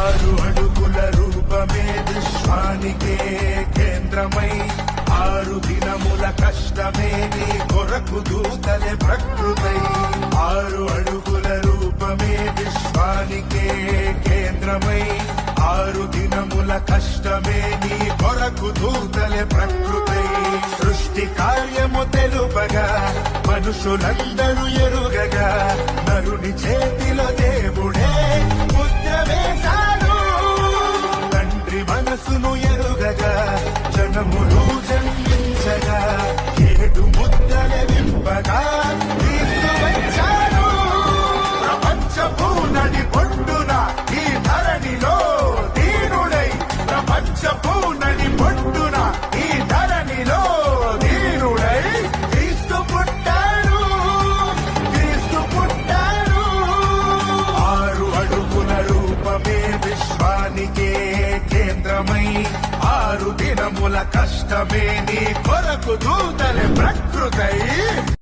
ఆరు అడుగుల రూపమే విశ్వానికే కేంద్రమై ఆరు దినముల కష్టమే నీ కొరకు దూతలే ప్రకృతై. ఆరు అడుగుల రూపమే విశ్వానికే కేంద్రమై ఆరు దినముల కష్టమే నీ కొరకు దూతలే ప్రకృతై. సృష్టి కార్యము తెలుపగా మనుషులందరూ ఎరుగగా నరుని చే మనసును ఎరుగగా జనములు జన్మించగా ఏడు ముద్దల విప్పగా క్రీస్తు వచ్చాడు ప్రపంచపు నడి పొడ్డున ఈ ధరణిలో దీనుడై ప్రపంచపు నడి పొట్టున దినముల కష్టమే నీ కొరకు దూతలే ప్రకృతయ్య